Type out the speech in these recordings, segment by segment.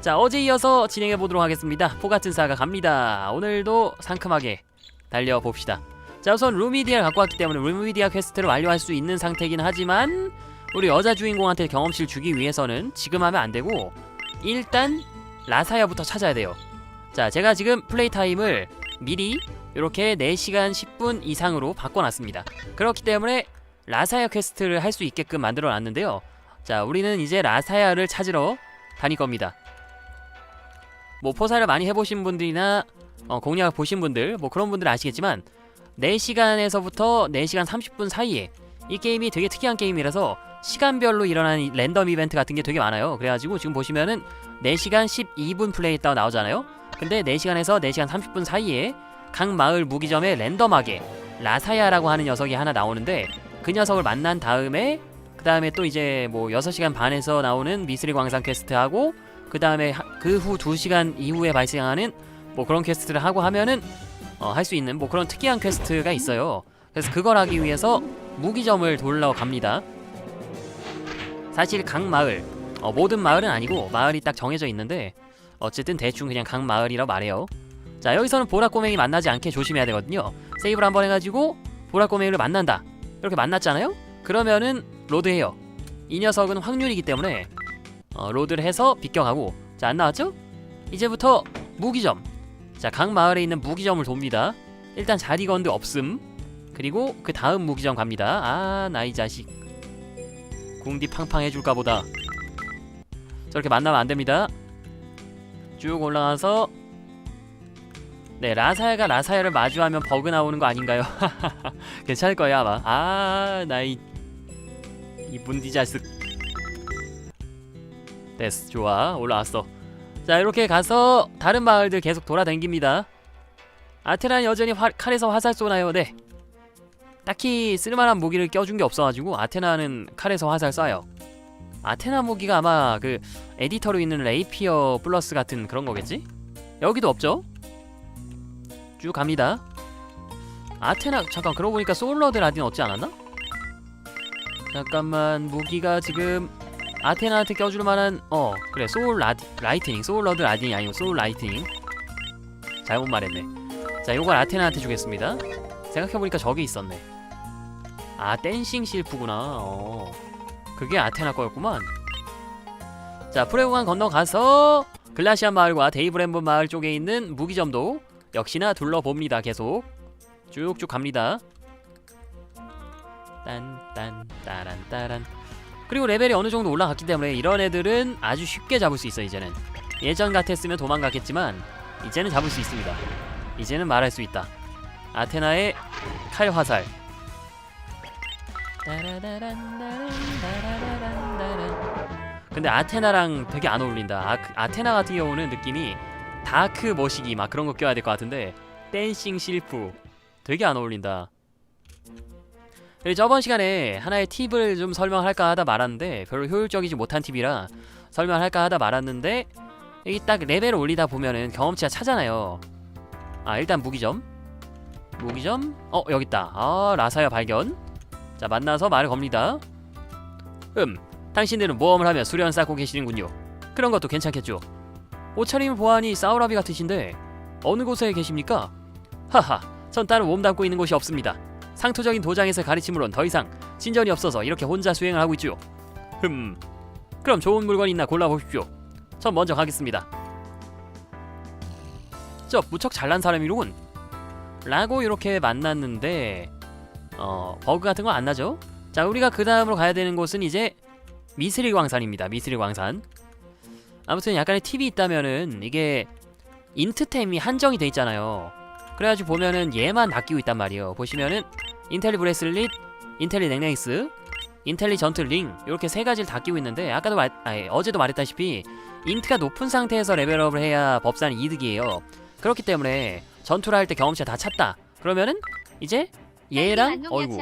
자 어제 이어서 진행해 보도록 하겠습니다. 포 같은 사가 갑니다. 오늘도 상큼하게 달려 봅시다. 자 우선 루미디아를 갖고 왔기 때문에 루미디아 퀘스트를 완료할 수 있는 상태이긴 하지만 우리 여자 주인공한테 경험치를 주기 위해서는 지금 하면 안 되고 일단 라사야부터 찾아야 돼요. 자 제가 지금 플레이 타임을 미리 이렇게 4시간 10분 이상으로 바꿔놨습니다. 그렇기 때문에 라사야 퀘스트를 할 수 있게끔 만들어 놨는데요. 자 우리는 이제 라사야를 찾으러 다닐 겁니다. 뭐 포사를 많이 해보신 분들이나 어, 공략을 보신 분들 뭐 그런 분들 아시겠지만 4시간에서부터 4시간 30분 사이에 이 게임이 되게 특이한 게임이라서 시간별로 일어나는 이 랜덤 이벤트 같은 게 되게 많아요. 그래가지고 지금 보시면은 4시간 12분 플레이 했다고 나오잖아요. 근데 4시간에서 4시간 30분 사이에 각 마을 무기점에 랜덤하게 라사야라고 하는 녀석이 하나 나오는데 그 녀석을 만난 다음에 그 다음에 또 이제 뭐 6시간 반에서 나오는 미스리 광산 퀘스트하고 그 다음에 그 후 2시간 이후에 발생하는 뭐 그런 퀘스트를 하고 하면은 어, 할 수 있는 뭐 그런 특이한 퀘스트가 있어요. 그래서 그걸 하기 위해서 무기점을 돌러 갑니다. 사실 각 마을 어, 모든 마을은 아니고 마을이 딱 정해져 있는데 어쨌든 대충 그냥 각 마을이라 말해요. 자 여기서는 보라꼬맹이 만나지 않게 조심해야 되거든요. 세이브를 한번 해가지고 보라꼬맹이를 만난다. 이렇게 만났잖아요. 그러면은 로드해요. 이 녀석은 확률이기 때문에 어, 로드를 해서 비껴가고. 자 안 나왔죠? 이제부터 무기점. 자 각 마을에 있는 무기점을 돕니다. 일단 자리건드 없음. 그리고 그 다음 무기점 갑니다. 아 나이 자식. 궁디 팡팡 해줄까 보다. 저렇게 만나면 안됩니다. 쭉 올라가서. 네 라사야가 라사야를 마주하면 버그 나오는 거 아닌가요? 괜찮을 거예요 아마. 아 나이. 이 문디 자식 됐어. 좋아. 올라왔어. 자 이렇게 가서 다른 마을들 계속 돌아다닙니다. 아테나는 여전히 화, 칼에서 화살 쏘나요? 네. 딱히 쓸만한 무기를 껴준 게 없어가지고 아테나는 칼에서 화살 쏴요. 아테나 무기가 아마 그 에디터로 있는 레이피어 플러스 같은 그런 거겠지? 여기도 없죠? 쭉 갑니다. 아테나 잠깐 그러고 보니까 소울러드 라딘 얻지 않았나? 잠깐만 무기가 지금 아테나한테 껴줄 만한 어 그래 소울 라디, 라이트닝 소울 러드 라딘이 아니고 소울 라이트닝. 잘못 말했네. 자 요걸 아테나한테 주겠습니다. 생각해보니까 저기 있었네. 아 댄싱 실프구나. 어 그게 아테나 거였구만. 자 프레구간 건너가서 글라시안 마을과 데이브랜본 마을 쪽에 있는 무기점도 역시나 둘러봅니다 계속. 쭉쭉 갑니다. 딴 딴 따란 따란 그리고 레벨이 어느 정도 올라갔기 때문에 이런 애들은 아주 쉽게 잡을 수 있어 이제는. 예전 같았으면 도망갔겠지만 이제는 잡을 수 있습니다. 이제는 말할 수 있다. 아테나의 칼 화살. 근데 아테나랑 되게 안 어울린다. 아, 아테나 같은 경우는 느낌이 다크 머시기 막 그런 거 껴야 될 것 같은데 댄싱 실프. 되게 안 어울린다 저번 시간에 하나의 팁을 좀 설명할까 하다 말았는데 별로 효율적이지 못한 팁이라 설명할까 하다 말았는데 여기 딱 레벨을 올리다 보면은 경험치가 차잖아요. 아 일단 무기점. 무기점? 어 여기 있다. 아 라사야 발견. 자 만나서 말을 겁니다. 음 당신들은 모험을 하며 수련 쌓고 계시는군요. 그런 것도 괜찮겠죠. 옷차림 보아하니 사우라비 같으신데 어느 곳에 계십니까? 하하 전 따로 몸담고 있는 곳이 없습니다 상투적인 도장에서 가르침으론 더 이상 진전이 없어서 이렇게 혼자 수행을 하고 있죠. 흠. 그럼 좋은 물건 있나 골라보십시오. 전 먼저 가겠습니다. 저 무척 잘난 사람이로군. 라고 이렇게 만났는데 어 버그 같은 거 안 나죠? 자 우리가 그 다음으로 가야 되는 곳은 이제 미스릴 광산입니다. 미스릴 광산. 아무튼 약간의 팁이 있다면은 이게 인트템이 한정이 돼 있잖아요. 그래가지고 보면은 얘만 낚이고 있단 말이에요. 보시면은 인텔리 브레슬릿, 인텔리 넥넥스, 인텔리 전트 링 이렇게 세 가지를 다 끼고 있는데 아까도 말, 아니, 어제도 말했다시피 인트가 높은 상태에서 레벨업을 해야 법사는 이득이에요. 그렇기 때문에 전투를 할 때 경험치가 다 찼다. 그러면은 이제 얘랑 어이구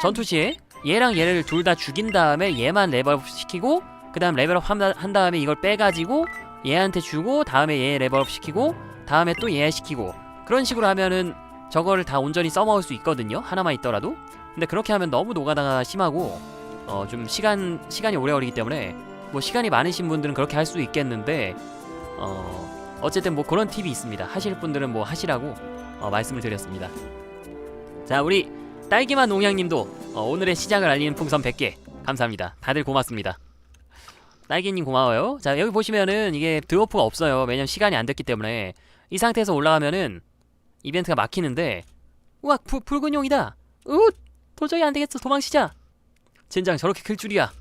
전투 시에 얘랑 얘를 둘 다 죽인 다음에 얘만 레벨업 시키고 그 다음 레벨업 한, 한 다음에 이걸 빼가지고 얘한테 주고 다음에 얘 레벨업 시키고 다음에 또 얘 시키고 그런 식으로 하면은 저거를 다 온전히 써먹을 수 있거든요 하나만 있더라도 근데 그렇게 하면 너무 노가다가 심하고 어 좀 시간 시간이 오래 걸리기 때문에 뭐 시간이 많으신 분들은 그렇게 할 수 있겠는데 어 어쨌든 뭐 그런 팁이 있습니다. 하실 분들은 뭐 하시라고 어, 말씀을 드렸습니다. 자 우리 딸기맛 농양님도 어, 오늘의 시작을 알리는 풍선 100개 감사합니다. 다들 고맙습니다. 딸기님 고마워요. 자 여기 보시면은 이게 드워프가 없어요. 왜냐면 시간이 안 됐기 때문에 이 상태에서 올라가면은 이벤트가 막히는데 우와 부, 붉은 용이다. 우 도저히 안 되겠어 도망치자. 젠장 저렇게 클 줄이야.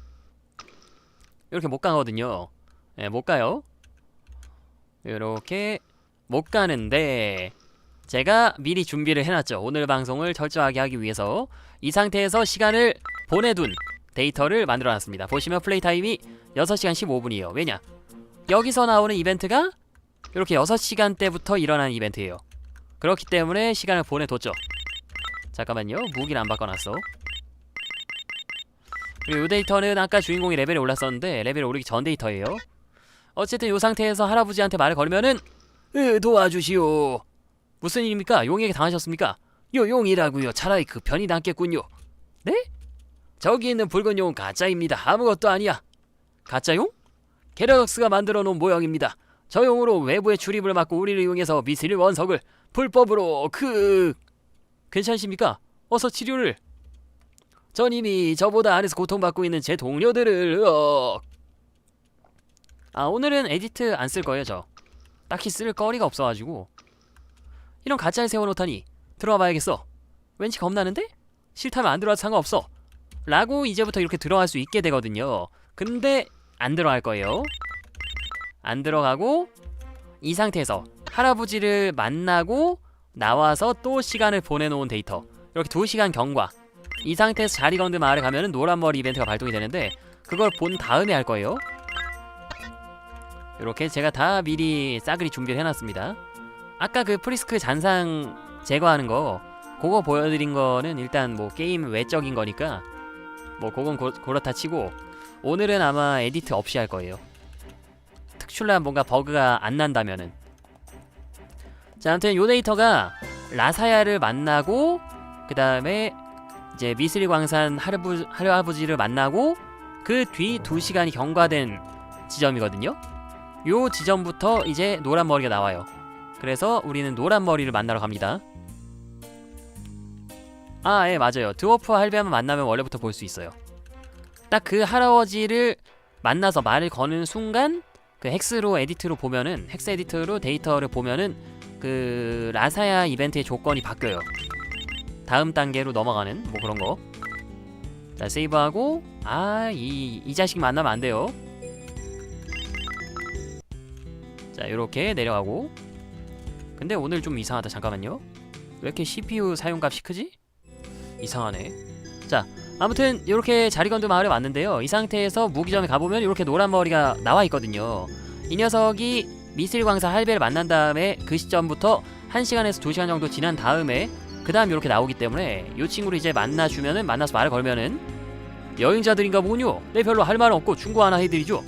이렇게 못 가거든요. 예, 못 가요. 이렇게 못 가는데 제가 미리 준비를 해놨죠. 오늘 방송을 철저하게 하기 위해서 이 상태에서 시간을 보내둔 데이터를 만들어놨습니다. 보시면 플레이 타임이 6시간 15분이에요. 왜냐? 여기서 나오는 이벤트가 이렇게 6시간 때부터 일어난 이벤트예요. 그렇기 때문에 시간을 보내뒀죠. 잠깐만요. 무기를 안 바꿔놨어. 그리고 이 데이터는 아까 주인공이 레벨이 올랐었는데 레벨이 오르기 전 데이터예요. 어쨌든 이 상태에서 할아버지한테 말을 걸면은 으, 도와주시오. 무슨 일입니까? 용에게 당하셨습니까? 요 용이라고요. 차라리 그 편이 낫겠군요. 네? 저기 있는 붉은 용은 가짜입니다. 아무것도 아니야. 가짜 용? 게러덕스가 만들어 놓은 모형입니다. 저 용으로 외부의 출입을 막고 우리를 이용해서 미스릴 원석을 불법으로 그 괜찮으십니까? 어서 치료를. 전 이미 저보다 안에서 고통받고 있는 제 동료들을 어. 아 오늘은 에디트 안 쓸 거예요 저. 딱히 쓸 거리가 없어가지고 이런 가짜를 세워놓다니 들어와 봐야겠어. 왠지 겁나는데? 싫다면 안 들어와도 상관없어. 라고 이제부터 이렇게 들어갈 수 있게 되거든요. 근데 안 들어갈 거예요. 안 들어가고 이 상태에서 할아버지를 만나고 나와서 또 시간을 보내놓은 데이터. 이렇게 2시간 경과. 이 상태에서 자리건드 마을에 가면은 노란머리 이벤트가 발동이 되는데 그걸 본 다음에 할 거예요. 이렇게 제가 다 미리 싸그리 준비를 해놨습니다. 아까 그 프리스크 잔상 제거하는 거 그거 보여드린 거는 일단 뭐 게임 외적인 거니까 뭐 그건 고, 그렇다 치고 오늘은 아마 에디트 없이 할 거예요 특출난 뭔가 버그가 안 난다면은. 자 아무튼 요 데이터가 라사야를 만나고 그 다음에 이제 미스리 광산 할아버, 할아버지를 만나고 그 뒤 두 시간이 경과된 지점이거든요. 요 지점부터 이제 노란 머리가 나와요. 그래서 우리는 노란 머리를 만나러 갑니다. 아 예 맞아요. 드워프와 할배만 만나면 원래부터 볼 수 있어요. 딱 그 할아버지를 만나서 말을 거는 순간 그 헥스로 에디트로 보면은 헥스 에디트로 데이터를 보면은 그 라사야 이벤트의 조건이 바뀌어요. 다음 단계로 넘어가는 뭐 그런 거. 자 세이브하고 아이 이 자식 만나면 안 돼요. 자 이렇게 내려가고. 근데 오늘 좀 이상하다 잠깐만요. 왜 이렇게 CPU 사용값이 크지? 이상하네. 자 아무튼 이렇게 자리건드 마을에 왔는데요. 이 상태에서 무기점에 가보면 이렇게 노란 머리가 나와 있거든요. 이 녀석이 미슬 광사 할배를 만난 다음에 그 시점부터 1시간에서 2시간 정도 지난 다음에 그 다음 이렇게 나오기 때문에 이 친구를 이제 만나주면은 만나서 말을 걸면은 여행자들인가 보군요. 네 별로 할 말은 없고 충고 하나 해드리죠.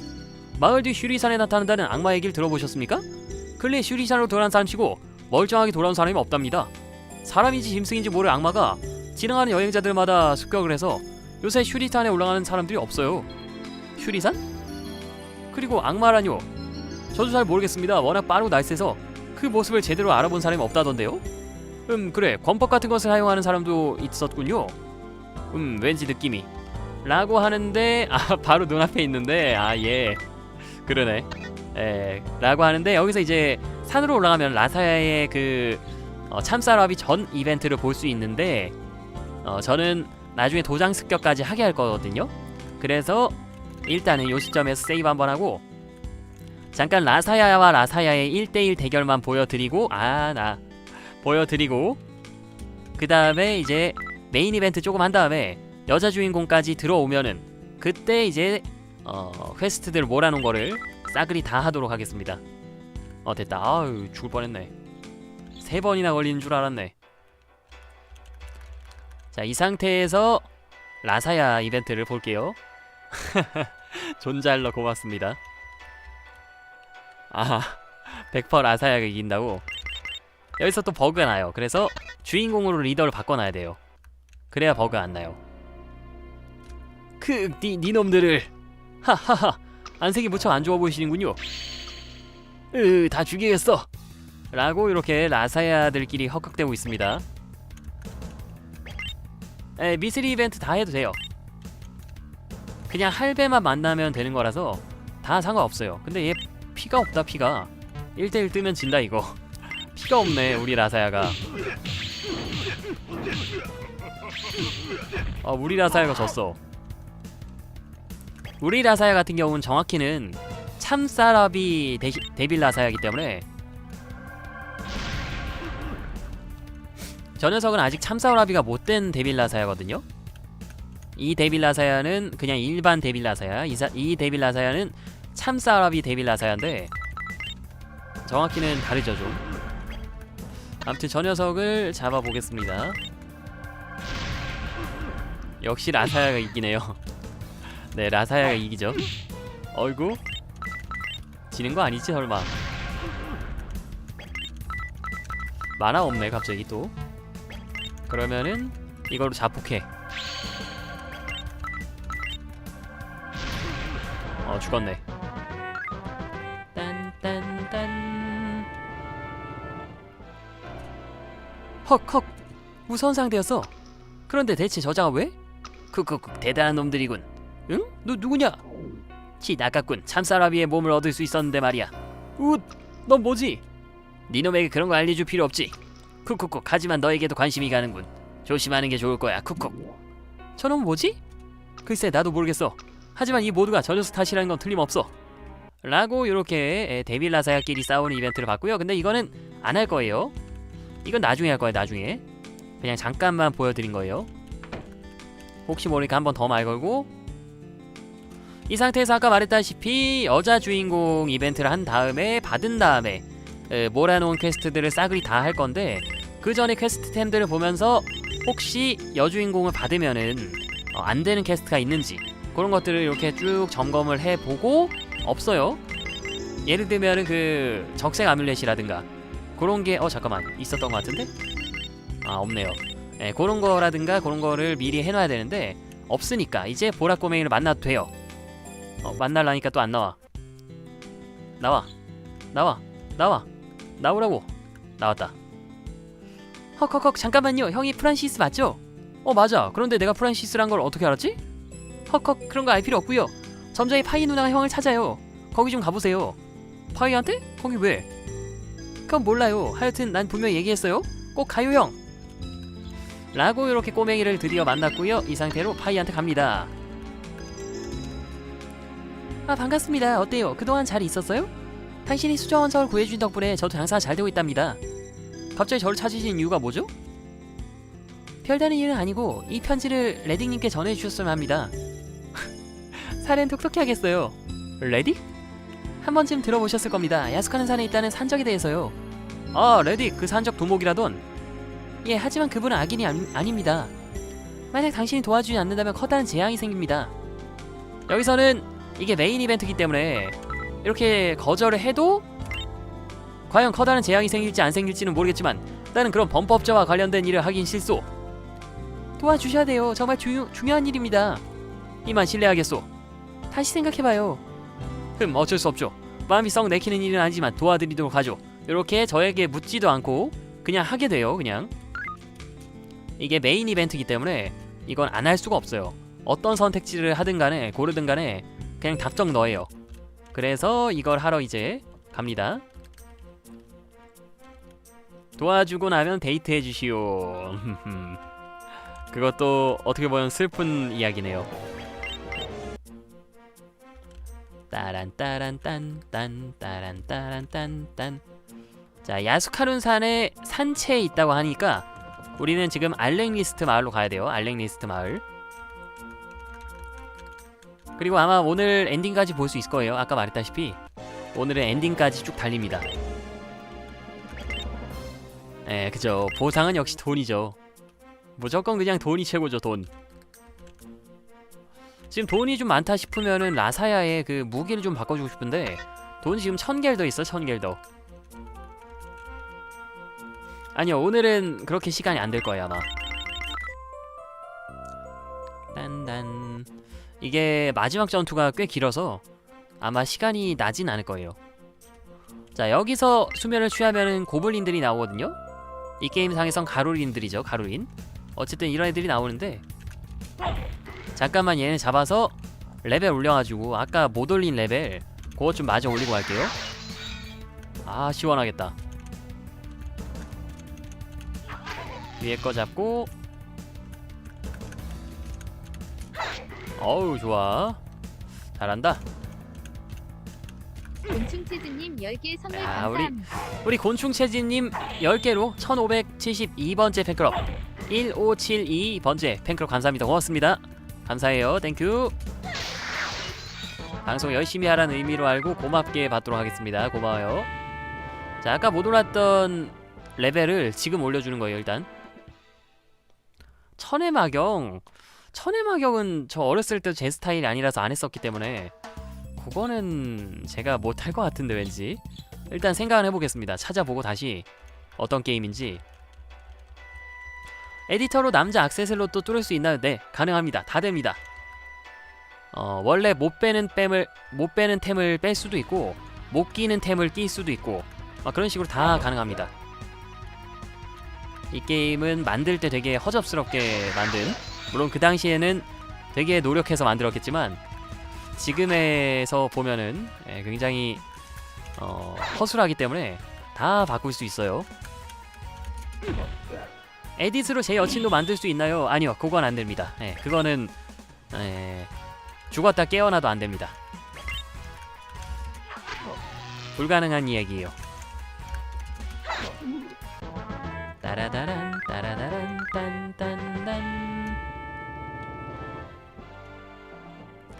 마을 뒤 슈리산에 나타난다는 악마 얘기를 들어보셨습니까? 근래 슈리산으로 돌아온 사람치고 멀쩡하게 돌아온 사람이 없답니다. 사람인지 짐승인지 모를 악마가 지나가는 여행자들마다 습격을 해서 요새 슈리산에 올라가는 사람들이 없어요. 슈리산? 그리고 악마라뇨. 저도 잘 모르겠습니다. 워낙 빠르고 날쌔서 그 모습을 제대로 알아본 사람이 없다던데요. 음 그래 권법 같은 것을 사용하는 사람도 있었군요. 음 왠지 느낌이. 라고 하는데 아 바로 눈앞에 있는데 아 예 그러네. 에 라고 하는데 여기서 이제 산으로 올라가면 라사야의 그 어, 참사라비 전 이벤트를 볼 수 있는데 어, 저는 나중에 도장 습격까지 하게 할 거거든요. 그래서 일단은 요 시점에서 세이브 한번 하고 잠깐 라사야와 라사야의 1대1 대결만 보여드리고 아 나 보여드리고 그 다음에 이제 메인 이벤트 조금 한 다음에 여자 주인공까지 들어오면은 그때 이제 어 퀘스트들 몰아놓은 거를 싸그리 다 하도록 하겠습니다. 어 됐다. 아유 죽을 뻔했네. 세 번이나 걸리는 줄 알았네 자 이 상태에서 라사야 이벤트를 볼게요 존잘러 고맙습니다 아, 100% 라사야가 이긴다고? 여기서 또 버그가 나요. 그래서 주인공으로 리더를 바꿔놔야 돼요. 그래야 버그 안 나요. 그, 니, 니 놈들을. 하하하. 안색이 무척 안 좋아 보이시는군요. 으, 다 죽이겠어. 라고 이렇게 라사야들끼리 헉헉대고 있습니다. 에, 미스리 이벤트 다 해도 돼요. 그냥 할배만 만나면 되는 거라서 다 상관없어요. 근데 얘 피가 없다 피가 1대1 뜨면 진다 이거 피가 없네 우리 라사야가 어 우리 라사야가 졌어 우리 라사야 같은 경우는 정확히는 참사라비 데, 데빌 라사야기 때문에 저 녀석은 아직 참사라비가 못된 데빌 라사야거든요. 이 데빌 라사야는 그냥 일반 데빌 라사야. 이, 사, 이 데빌 라사야는 참사라비 데빌 라사야인데 정확히는 다르죠 좀. 아무튼 저 녀석을 잡아보겠습니다. 역시 라사야가 이기네요. 네 라사야가 이기죠. 어이구. 지는 거 아니지 설마. 만화 없네 갑자기 또 그러면은 이걸로 자폭해. 어 죽었네. 딴딴딴. 헉헉. 무서운 상대였어. 그런데 대체 저자가 왜? 크크크 대단한 놈들이군. 응? 너 누구냐? 치 나갔군. 참사라비의 몸을 얻을 수 있었는데 말이야. 웃넌 뭐지? 니놈에게 그런 거 알려줄 필요 없지 쿡쿡쿡 하지만 너에게도 관심이 가는군. 조심하는 게 좋을 거야 쿡쿡. 저놈 뭐지? 글쎄 나도 모르겠어. 하지만 이 모두가 저 녀석 탓이라는 건 틀림없어. 라고 이렇게 데빌 라사야끼리 싸우는 이벤트를 봤고요. 근데 이거는 안 할 거예요. 이건 나중에 할 거예요 나중에. 그냥 잠깐만 보여드린 거예요. 혹시 모르니까 한 번 더 말 걸고. 이 상태에서 아까 말했다시피 여자 주인공 이벤트를 한 다음에 받은 다음에 에, 몰아놓은 퀘스트들을 싸그리 다 할 건데 그 전에 퀘스트템들을 보면서 혹시 여주인공을 받으면은 어, 안 되는 퀘스트가 있는지 그런 것들을 이렇게 쭉 점검을 해보고 없어요. 예를 들면은 그 적색 아뮬렛이라든가 그런 게 어 잠깐만 있었던 것 같은데 아 없네요. 예, 그런 거라든가 그런 거를 미리 해놔야 되는데 없으니까 이제 보라꼬맹이를 만나도 돼요. 어, 만날라니까 또 안 나와. 나와, 나와, 나와, 나오라고. 나왔다. 헉헉헉 잠깐만요. 형이 프란시스 맞죠? 어 맞아. 그런데 내가 프란시스란 걸 어떻게 알았지? 헉헉 그런 거 알 필요 없고요. 점장이 파이 누나가 형을 찾아요. 거기 좀 가보세요. 파이한테? 거기 왜? 그건 몰라요. 하여튼 난 분명히 얘기했어요. 꼭 가요 형. 라고 이렇게 꼬맹이를 드디어 만났고요. 이 상태로 파이한테 갑니다. 아 반갑습니다. 어때요? 그동안 잘 있었어요? 당신이 수정원서를 구해준 덕분에 저도 장사가 잘 되고 있답니다. 갑자기 저를 찾으신 이유가 뭐죠? 별다른 일은 아니고 이 편지를 레딩님께 전해주셨으면 합니다. 살은 톡톡히 하겠어요. 레디? 한 번쯤 들어보셨을 겁니다. 야숙하는 산에 있다는 산적에 대해서요. 아, 레디, 그 산적 도목이라던. 예, 하지만 그분은 악인이 아니, 아닙니다. 만약 당신이 도와주지 않는다면 커다란 재앙이 생깁니다. 여기서는 이게 메인 이벤트이기 때문에 이렇게 거절을 해도 과연 커다란 재앙이 생길지 안 생길지는 모르겠지만 나는 그런 범법자와 관련된 일을 하긴 실소. 도와주셔야 돼요. 정말 주, 중요한 일입니다. 이만 실례하겠소. 다시 생각해봐요. 흠 어쩔 수 없죠. 마음이 썩 내키는 일은 아니지만 도와드리도록 하죠. 이렇게 저에게 묻지도 않고 그냥 하게 돼요. 그냥 이게 메인 이벤트이기 때문에 이건 안 할 수가 없어요. 어떤 선택지를 하든 간에 고르든 간에 그냥 답정 너예요. 그래서 이걸 하러 이제 갑니다. 도와주고 나면 데이트해 주시오. 그것도 어떻게 보면 슬픈 이야기네요. 따란 따란 딴딴 따란 따란 딴딴. 자 야스카룬 산에 산체에 있다고 하니까 우리는 지금 알렉리스트 마을로 가야 돼요. 알렉리스트 마을. 그리고 아마 오늘 엔딩까지 볼 수 있을 거예요. 아까 말했다시피 오늘은 엔딩까지 쭉 달립니다 예 그죠. 보상은 역시 돈이죠. 무조건 그냥 돈이 최고죠 돈. 지금 돈이 좀 많다 싶으면은 라사야의 그 무기를 좀 바꿔주고 싶은데 돈 지금 천 개를 더 있어 천 개를 더. 아니요 오늘은 그렇게 시간이 안 될 거예요 아마. 딴딴. 이게 마지막 전투가 꽤 길어서 아마 시간이 나진 않을 거예요. 자 여기서 수면을 취하면은 고블린들이 나오거든요. 이 게임 상에선 가루린들이죠 가루린. 어쨌든 이런 애들이 나오는데 잠깐만 얘네 잡아서 레벨 올려가지고 아까 못 올린 레벨 그것 좀 마저 올리고 갈게요. 아 시원하겠다. 위에 거 잡고 어우 좋아 잘한다 곤충치즈님 10개 선물 야, 우리- 감사합니다. 우리 곤충체지님 10개로 1572번째 팬클럽 1572번째 팬클럽 감사합니다. 고맙습니다. 감사해요. 땡큐 방송 열심히 하라는 의미로 알고 고맙게 받도록 하겠습니다. 고마워요. 자 아까 못 올랐던 레벨을 지금 올려주는 거예요 일단. 천의 마경 천의 마경은 저 어렸을 때 제 스타일이 아니라서 안 했었기 때문에 그거는 제가 못할 것 같은데 왠지 일단 생각을 해보겠습니다. 찾아보고 다시 어떤 게임인지. 에디터로 남자 악세슬롯도 뚫을 수 있나요? 네, 가능합니다. 다 됩니다. 어, 원래 못 빼는 뺨을 못 빼는 템을 뺄 수도 있고 못 끼는 템을 낄 수도 있고 막 그런 식으로 다 가능합니다. 이 게임은 만들 때 되게 허접스럽게 만든 물론 그 당시에는 되게 노력해서 만들었겠지만 지금에서 보면은 예, 굉장히 어, 허술하기 때문에 다 바꿀 수 있어요. 에디스로 제 여친도 만들 수 있나요? 아니요, 그건 안 됩니다. 예, 그거는 예, 죽었다 깨어나도 안 됩니다. 불가능한 이야기예요. 따라다란 따라다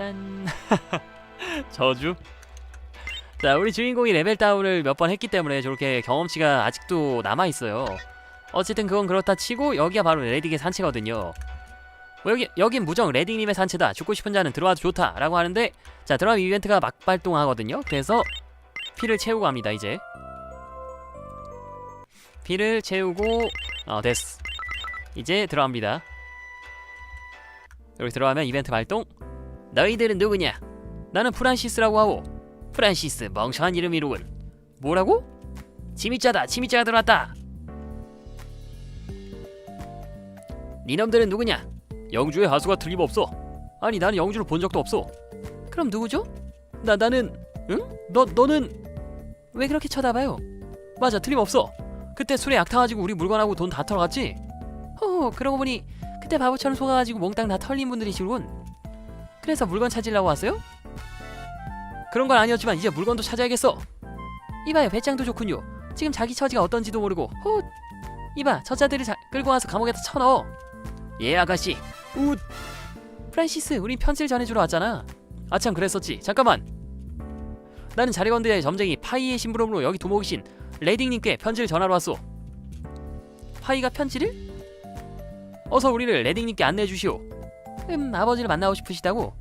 딴. 저주? 자 우리 주인공이 레벨 다운을 몇 번 했기 때문에 저렇게 경험치가 아직도 남아있어요. 어쨌든 그건 그렇다 치고 여기가 바로 레딕의 산채거든요. 뭐 여기, 여긴 무정 레딩님의 산채다. 죽고 싶은 자는 들어와도 좋다 라고 하는데 자 드럼 이벤트가 막 발동하거든요. 그래서 피를 채우고 합니다 이제. 피를 채우고 어 됐어. 이제 들어갑니다. 여기 들어가면 이벤트 발동 너희들은 누구냐 나는 프란시스라고 하고 프란시스 멍청한 이름이로군 뭐라고? 침입자다 침입자가 들어왔다 니놈들은 누구냐 영주의 하수가 틀림없어 아니 나는 영주를 본 적도 없어 그럼 누구죠? 나 나는 응? 너 너는 왜 그렇게 쳐다봐요? 맞아 틀림없어 그때 술에 약 타가지고 우리 물건하고 돈 다 털어갔지? 허 그러고 보니 그때 바보처럼 속아가지고 몽땅 다 털린 분들이시군 그래서 물건 찾으려고 왔어요? 그런 건 아니었지만 이제 물건도 찾아야겠어. 이봐요 배짱도 좋군요. 지금 자기 처지가 어떤지도 모르고 호 이봐 저자들을 자, 끌고 와서 감옥에다 쳐넣어. 예 아가씨. 우 프란시스 우린 편지를 전해주러 왔잖아. 아참 그랬었지. 잠깐만. 나는 자리건드의 점쟁이 파이의 심부름으로 여기 두목이신 레딩님께 편지를 전하러 왔소. 파이가 편지를? 어서 우리를 레딩님께 안내해 주시오. 음 아버지를 만나고 싶으시다고?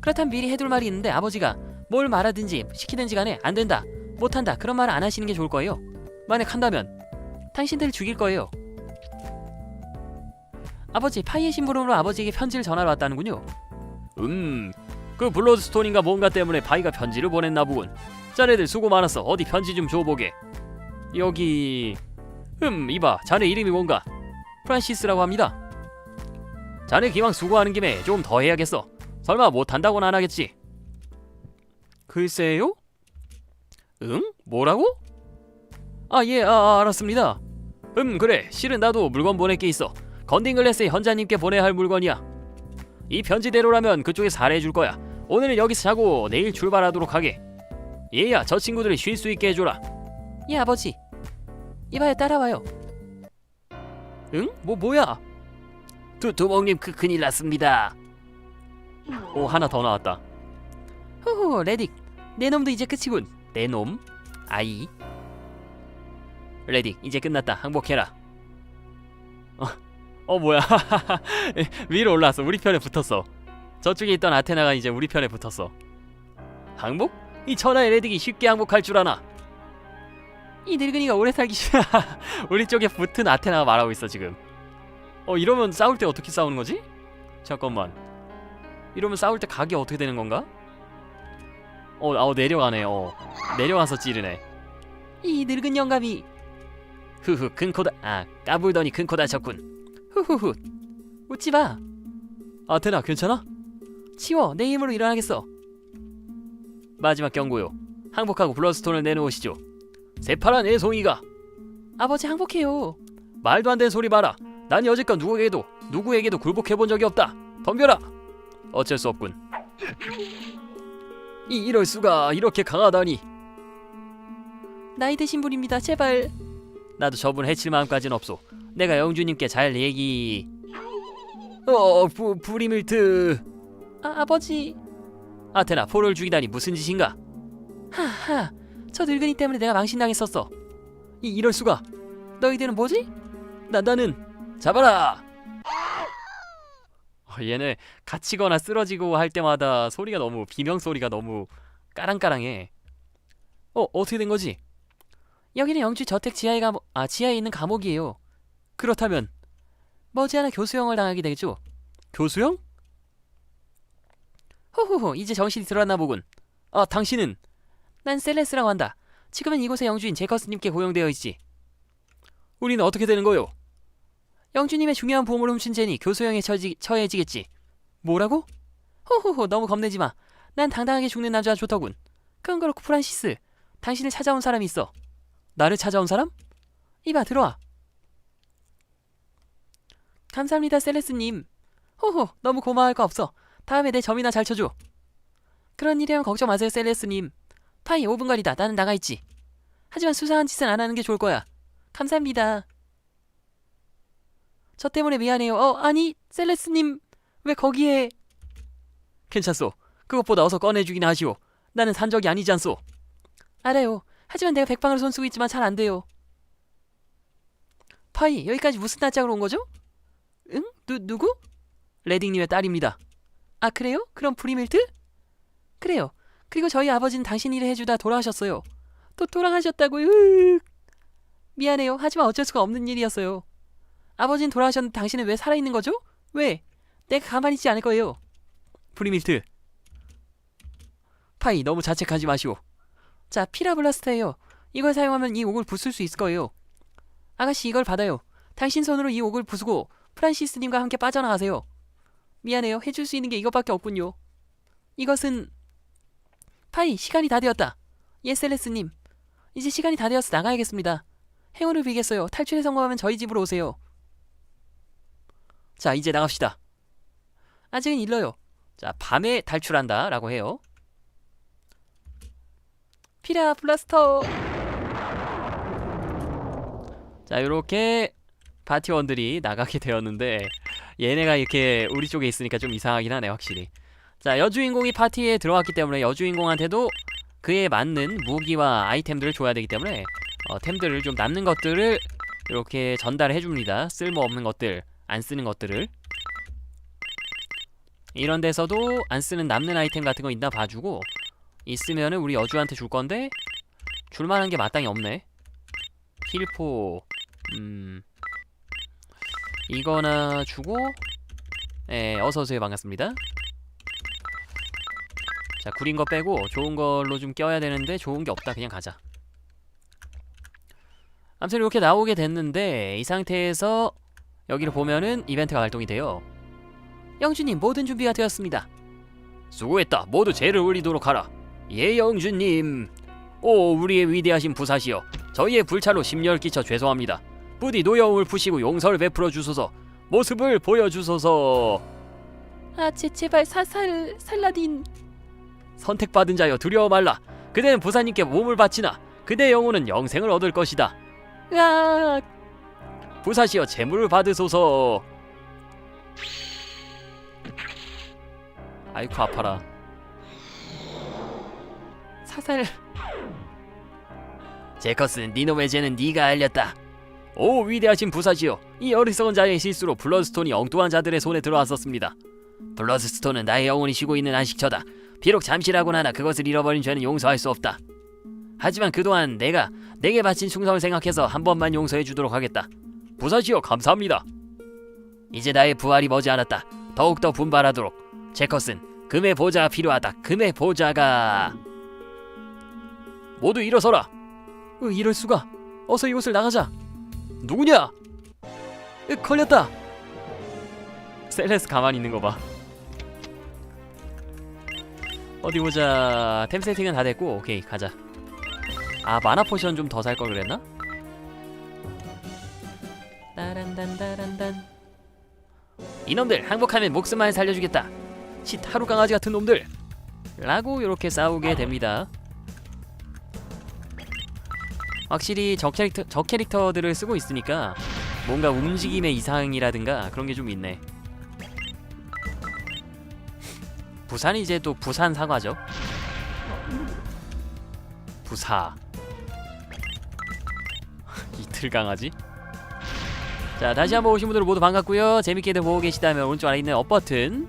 그렇다면 미리 해둘 말이 있는데 아버지가 뭘 말하든지 시키든지 간에 안 된다 못한다 그런 말안 하시는 게 좋을 거예요. 만약 한다면 당신들을 죽일 거예요. 아버지 파이의 심부름으로 아버지에게 편지를 전하러 왔다는군요. 음 그 블러드스톤인가 뭔가 때문에 파이가 편지를 보냈나 보군. 자네들 수고 많았어 어디 편지 좀 줘보게. 여기 음 이봐 자네 이름이 뭔가? 프란시스라고 합니다 자네 기왕 수고하는 김에 좀 더 해야겠어 설마 못한다고는 안 하겠지 글쎄요? 응? 뭐라고? 아, 예, 아, 아, 알았습니다. 음, 그래. 실은 나도 물건 보낼 게 있어. 건딩글래스의 현자님께 보내야 할 물건이야. 이 편지대로라면 그쪽에 살해해 줄 거야. 오늘은 여기서 자고 내일 출발하도록 하게. 얘야, 저 친구들이 쉴 수 있게 해줘라. 예, 아버지. 이봐요, 따라와요. 응? 뭐, 뭐야? 두, 두목님, 그, 큰일 났습니다. 오, 하나 더 나왔다. 호호 레딕. 내 놈도 이제 끝이군. 내 놈? 아이. 레딕 이제 끝났다. 항복해라. 어, 어 뭐야. 위로 올라왔어. 우리 편에 붙었어. 저쪽에 있던 아테나가 이제 우리 편에 붙었어. 항복? 이 천하의 레딕이 쉽게 항복할 줄 아나? 이 늙은이가 오래 살기 싫어. 우리 쪽에 붙은 아테나가 말하고 있어 지금 어 이러면 싸울 때 어떻게 싸우는 거지? 잠깐만 이러면 싸울 때 각이 어떻게 되는 건가? 어, 어 내려가네. 어. 내려가서 찌르네. 이 늙은 영감이 후후 큰 코다 아 까불더니 큰 코 다 쳤군. 후후후 웃지 마. 아테나 괜찮아? 치워 내 힘으로 일어나겠어. 마지막 경고요. 항복하고 블러스톤을 내놓으시죠. 새파란 애송이가 아버지 항복해요. 말도 안 되는 소리 마라. 난 여지껏 누구에게도 누구에게도 굴복해 본 적이 없다. 덤벼라. 어쩔 수 없군. 이 이럴 수가 이렇게 강하다니. 나이 드신 분입니다. 제발. 나도 저분 해칠 마음까지는 없소. 내가 영주님께 잘 얘기. 어, 부 브리밀트. 아, 아버지. 아테나 포를 죽이다니 무슨 짓인가? 하하. 저 늙은이 때문에 내가 망신당했었어. 이 이럴 수가. 너희들은 뭐지? 나 나는 잡아라. 어, 얘네 갇히거나 쓰러지고 할 때마다 소리가 너무 비명 소리가 너무 까랑까랑해. 어 어떻게 된 거지? 여기는 영주 저택 지하에 감옥 아 지하에 있는 감옥이에요. 그렇다면 머지않아 교수형을 당하게 되겠죠? 교수형? 호호호 이제 정신이 들어왔나 보군. 아 당신은 난 셀레스라고 한다. 지금은 이곳의 영주인 제커스님께 고용되어 있지. 우리는 어떻게 되는 거요? 영주님의 중요한 보물을 훔친 죄니 교수형에 처지, 처해지겠지. 뭐라고? 호호호 너무 겁내지 마. 난 당당하게 죽는 남자가 좋더군. 그건 그렇고 프란시스, 당신을 찾아온 사람이 있어. 나를 찾아온 사람? 이봐 들어와. 감사합니다 셀레스님. 호호 너무 고마워할 거 없어. 다음에 내 점이나 잘 쳐줘. 그런 일이면 걱정 마세요 셀레스님. 파이 5분 거리다. 나는 나가 있지. 하지만 수상한 짓은 안 하는 게 좋을 거야. 감사합니다. 저 때문에 미안해요. 어, 아니, 셀레스님, 왜 거기에... 괜찮소. 그것보다 어서 꺼내주기나 하시오. 나는 산 적이 아니지 않소. 알아요. 하지만 내가 백방을 손쓰고 있지만 잘 안 돼요. 파이, 여기까지 무슨 낯짝으로 온 거죠? 응? 누, 누구? 레딩님의 딸입니다. 아, 그래요? 그럼 프리밀트? 그래요. 그리고 저희 아버지는 당신 일을 해주다 돌아가셨어요. 또 돌아가셨다고요? 미안해요. 하지만 어쩔 수가 없는 일이었어요. 아버지는 돌아가셨는데 당신은 왜 살아있는 거죠? 왜? 내가 가만히 있지 않을 거예요. 프리밀트. 파이 너무 자책하지 마시오. 자, 피라블라스터예요. 이걸 사용하면 이 옥을 부술 수 있을 거예요. 아가씨 이걸 받아요. 당신 손으로 이 옥을 부수고 프란시스님과 함께 빠져나가세요. 미안해요. 해줄 수 있는 게 이것밖에 없군요. 이것은 파이 시간이 다 되었다. 예셀레스님, 이제 시간이 다 되어서 나가야겠습니다. 행운을 빌겠어요. 탈출에 성공하면 저희 집으로 오세요. 자, 이제 나갑시다. 아직은 일러요. 자, 밤에 탈출한다 라고 해요. 피라 블라스터. 자, 요렇게 파티원들이 나가게 되었는데 얘네가 이렇게 우리 쪽에 있으니까 좀 이상하긴 하네, 확실히. 자, 여주인공이 파티에 들어왔기 때문에 여주인공한테도 그에 맞는 무기와 아이템들을 줘야 되기 때문에 어, 템들을 좀 남는 것들을 이렇게 전달해 줍니다. 쓸모없는 것들, 안 쓰는 것들을. 이런 데서도 안 쓰는 남는 아이템 같은 거 있나 봐주고 있으면은 우리 여주한테 줄 건데 줄만한 게 마땅히 없네. 힐포, 음, 이거나 주고, 예, 어서 오세요 반갑습니다. 자 구린 거 빼고 좋은 걸로 좀 껴야 되는데 좋은 게 없다 그냥 가자. 아무튼 이렇게 나오게 됐는데 이 상태에서 여기를 보면은 이벤트가 발동이 돼요. 영주님 모든 준비가 되었습니다. 수고했다. 모두 죄를 올리도록 하라. 예 영주님. 오 우리의 위대하신 부사시여. 저희의 불찰로 심려를 끼쳐 죄송합니다. 부디 노여움을 푸시고 용서를 베풀어 주소서. 모습을 보여 주소서. 아 제, 제발 사살 살라딘. 선택받은 자여 두려워 말라. 그대는 부사님께 몸을 바치나 그대의 영혼은 영생을 얻을 것이다. 으악! 부사시여 재물을 받으소서. 아이쿠 아파라. 사살. 제커스, 니놈의 죄는 네가 알렸다. 오 위대하신 부사시여, 이 어리석은 자의 실수로 블러드스톤이 엉뚱한 자들의 손에 들어왔었습니다. 블러드스톤은 나의 영혼이 쉬고 있는 안식처다. 비록 잠시라곤 하나 그것을 잃어버린 죄는 용서할 수 없다. 하지만 그동안 내가 내게 바친 충성을 생각해서 한 번만 용서해 주도록 하겠다. 부사시여 감사합니다. 이제 나의 부활이 머지않았다. 더욱더 분발하도록. 제커슨, 금의 보좌가 필요하다. 금의 보좌가 모두 일어서라. 으, 이럴 수가. 어서 이곳을 나가자. 누구냐? 으, 걸렸다. 셀레스 가만히 있는 거 봐. 어디 보자. 템 세팅은 다 됐고, 오케이 가자. 아 마나 포션 좀 더 살 걸 그랬나? 따란단따란단. 이놈들 항복하면 목숨만 살려주겠다. 칫 하루 강아지 같은 놈들. 라고 이렇게 싸우게 됩니다. 확실히 저 캐릭터 저 캐릭터들을 쓰고 있으니까 뭔가 움직임의 이상이라든가 그런 게 좀 있네. 부산이 이제 또 부산 사과죠. 부사. 이틀 강아지. 자 다시 한번 오신 분들 모두 반갑고요. 재밌게들 보고 계시다면 오른쪽 아래 있는 업 버튼.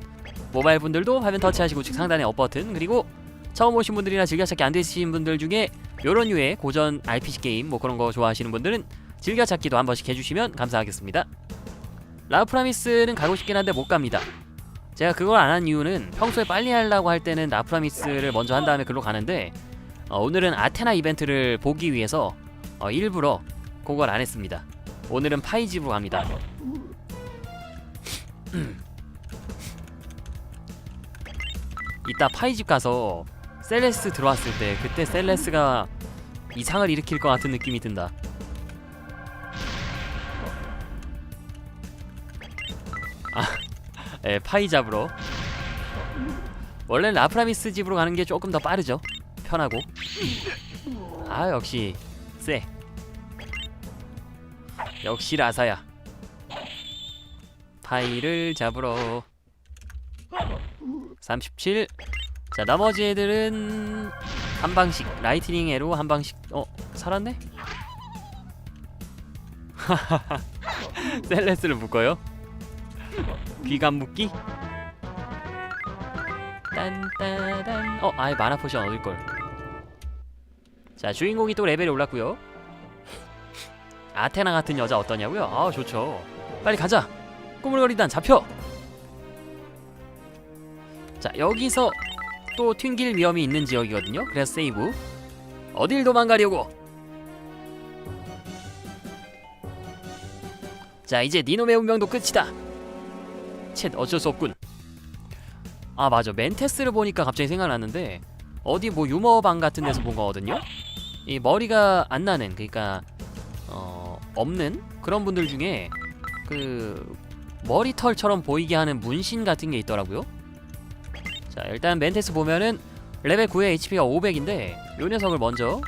모바일 분들도 화면 터치하시고 우측 상단에 업 버튼 그리고 처음 오신 분들이나 즐겨찾기 안 되신 분들 중에 요런 류의 고전 RPG 게임 뭐 그런 거 좋아하시는 분들은 즐겨찾기도 한 번씩 해주시면 감사하겠습니다. 라프라미스는 가고 싶긴 한데 못 갑니다. 제가 그걸 안 한 이유는 평소에 빨리 하려고 할 때는 라프라미스를 먼저 한 다음에 글로 가는데 어, 오늘은 아테나 이벤트를 보기 위해서 어, 일부러 그걸 안 했습니다. 오늘은 파이집으로 갑니다. 이따 파이집 가서 셀레스 들어왔을 때 그때 셀레스가 이상을 일으킬 것 같은 느낌이 든다. 아, 예, 파이 잡으러. 원래는 라프라미스 집으로 가는 게 조금 더 빠르죠. 편하고. 아 역시 쎄. 역시 라사야. 파이를 잡으러. 37. 자 나머지 애들은 한 방씩 라이트닝 애로 한 방씩. 어 살았네? 셀레스를 묶어요? 귀감 묶기? 딴따단. 어 아예 마나 포션 얻을 걸. 자 주인공이 또 레벨이 올랐고요. 아테나 같은 여자 어떠냐고요? 아 좋죠. 빨리 가자. 꾸물거리단 잡혀. 자 여기서 또 튕길 위험이 있는 지역이거든요. 그래서 세이브. 어딜 도망가려고? 자 이제 니놈의 운명도 끝이다. 쳇 어쩔 수 없군. 아 맞아 멘테스를 보니까 갑자기 생각났는데 어디 뭐 유머방 같은 데서 본 거거든요. 이 머리가 안 나는 그러니까 어 없는 그런 분들 중에 그 머리털처럼 보이게 하는 문신 같은 게 있더라고요. 자 일단 멘테스 보면은 레벨 9의 HP가 500인데 요 녀석을 먼저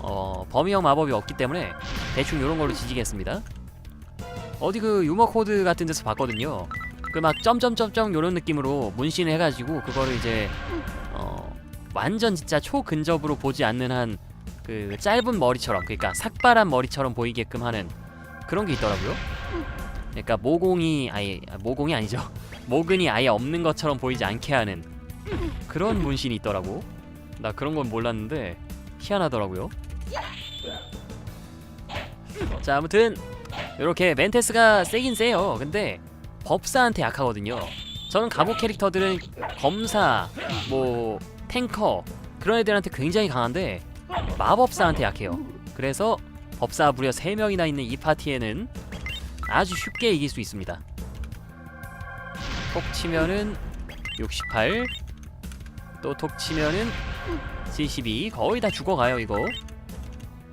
어 범위형 마법이 없기 때문에 대충 요런 걸로 지지겠습니다. 어디 그 유머 코드 같은 데서 봤거든요. 그 막 점점점점 요런 느낌으로 문신을 해가지고 그거를 이제 어 완전 진짜 초근접으로 보지 않는 한 그 짧은 머리처럼 그러니까 삭발한 머리처럼 보이게끔 하는 그런 게 있더라고요. 그러니까 모공이 아예 아, 모공이 아니죠. 모근이 아예 없는 것처럼 보이지 않게 하는 그런 문신이 있더라고. 나 그런 건 몰랐는데 희한하더라고요. 자 아무튼 이렇게 멘테스가 세긴 세요. 근데 법사한테 약하거든요. 저는 갑옷 캐릭터들은 검사, 뭐 탱커 그런 애들한테 굉장히 강한데 마법사한테 약해요. 그래서 법사 무려 3명이나 있는 이 파티에는 아주 쉽게 이길 수 있습니다. 톡 치면은 68, 또 톡 치면은 72 거의 다 죽어가요 이거.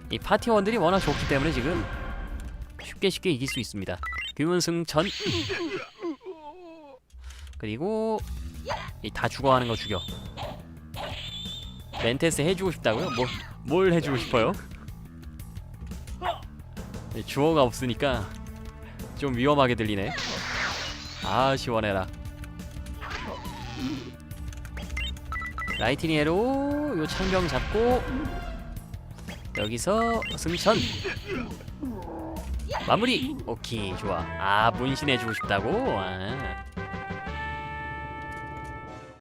이 파티원들이 워낙 좋기 때문에 지금 쉽게 쉽게 이길 수 있습니다. 규문승천 그리고 이 다 죽어가는 거 죽여. 멘테스 해주고 싶다고요? 뭘, 뭘 해주고 싶어요? 이 주어가 없으니까 좀 위험하게 들리네. 아 시원해라. 라이트니에로 요 창병 잡고 여기서 승천 마무리 오케이 좋아 아 문신해주고 싶다고 아.